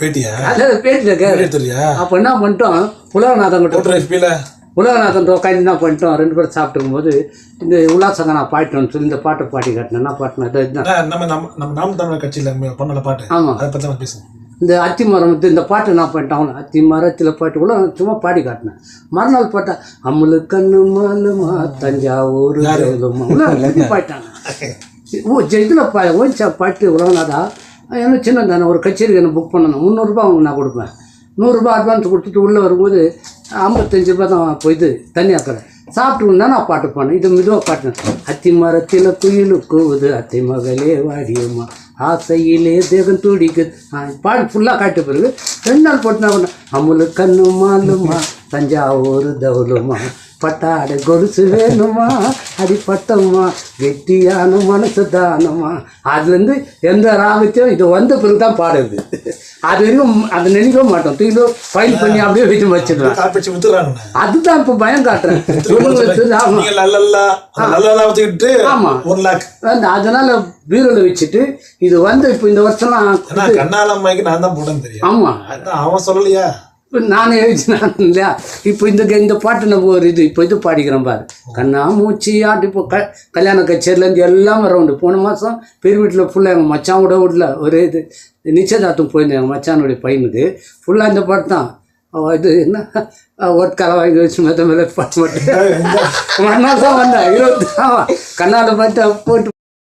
பேட்டியா? தெரியா அப்போ என்ன பண்ணிட்டோம்? கிட்ட போட்டு எஃபில உலகநாதன் உட்காந்து என்ன பண்ணிட்டோம்? ரெண்டு பேரும் சாப்பிட்டு போது இந்த உல்லாசங்க நான் பாடிட்டோன்னு சொல்லி இந்த பாட்டை பாடி காட்டினேன். என்ன பாட்டினேன். நம்ம நம்ம நம்ம நாம் தமிழர் கட்சியில பண்ணல பாட்டு. ஆமா. அதை பத்தி நம்ம பேசுவோம். இந்த அத்தி மரம் வந்து இந்த பாட்டு நான் பண்ணிட்டேன் அவனை அத்தி மரத்தில் பாட்டு. கூட சும்மா பாடி காட்டினேன். மறுநாள் பாட்டா அம்முலு கண்ணு மாலுமா தஞ்சாவூர் பாட்டாங்க ஓ இதில் பா ஓச்சா பாட்டு உலகநாதா? எனக்கு சின்ன தானே ஒரு கச்சேரிக்கு என்ன புக் பண்ணணும். முந்நூறுரூபா அவங்க நான் கொடுப்பேன். நூறுரூபா அட்வான்ஸ் கொடுத்துட்டு உள்ளே வரும்போது ஐம்பத்தஞ்சு ரூபா தான் போயிது தண்ணி கடை சாப்பிட்டு தான் நான் பாட்டு பாடினேன் இது மெதுவாக பாட்டினேன் அத்தி மரத்தில் குயில் கூவுது அத்தி மகளே வாடியம்மா ஆசையிலே தேகம் துடிக்குது. ஆ, ஃபுல்லாக காட்டு பிறகு ரெண்டு நாள் போட்டுனா அமுலு கண்ணு மாலுமா தஞ்சாவூர் தவுலுமா பட்டாடு கொலுசு வேணுமா அடிப்பட்டம்மா. கெட்டியான மனசு தானம்மா. அதுலேருந்து எந்த ராகத்தையும் இது வந்த பிறகு தான் பாடுறது அது வரைக்கும் அதை நினைக்க மாட்டோம். தூக்கிலோ ஃபைல் பண்ணி அப்படியே வச்சு வச்சிடுவேன். காப்பிச்சு வித்துறாங்க அதுதான் இப்போ பயம் காட்டுறேன். ஆமா. ஒன் லேக். அதனால பீரோல வச்சுட்டு இது வந்து இப்போ இந்த வருஷம்லாம் ஏன்னா கண்ணாலம்மாய்க்கு நான் தான் போட்டேன்னு தெரியும். ஆமா. அவன் சொல்லலையா? நானே எழுதினான் இல்லையா இப்போ இந்த இந்த பாட்டு நம்ம ஒரு இது இப்போ இது பாடிக்கிறோம் பாரு. கண்ணா மூச்சி ஆட்டு இப்போ க கல்யாண கச்சேரிலேருந்து எல்லாம் ரவுண்டு போன மாதம் பெரிய வீட்டில் ஃபுல்லாக எங்கள் மச்சான் கூட வீட்டில் ஒரு இது. நிச்சயதார்த்தம் போயிருந்தேன் எங்கள் மச்சானுடைய பையனுக்கு ஃபுல்லாக இந்த பாட்டு தான். இது என்ன? ஒட்கால வாங்கி வச்சு மெத்த மேலே பாட்டு மட்டும். மறுநாள் தான் வந்தேன் இருபத்தி ஆமாம் கண்ணால் பாட்டு போட்டு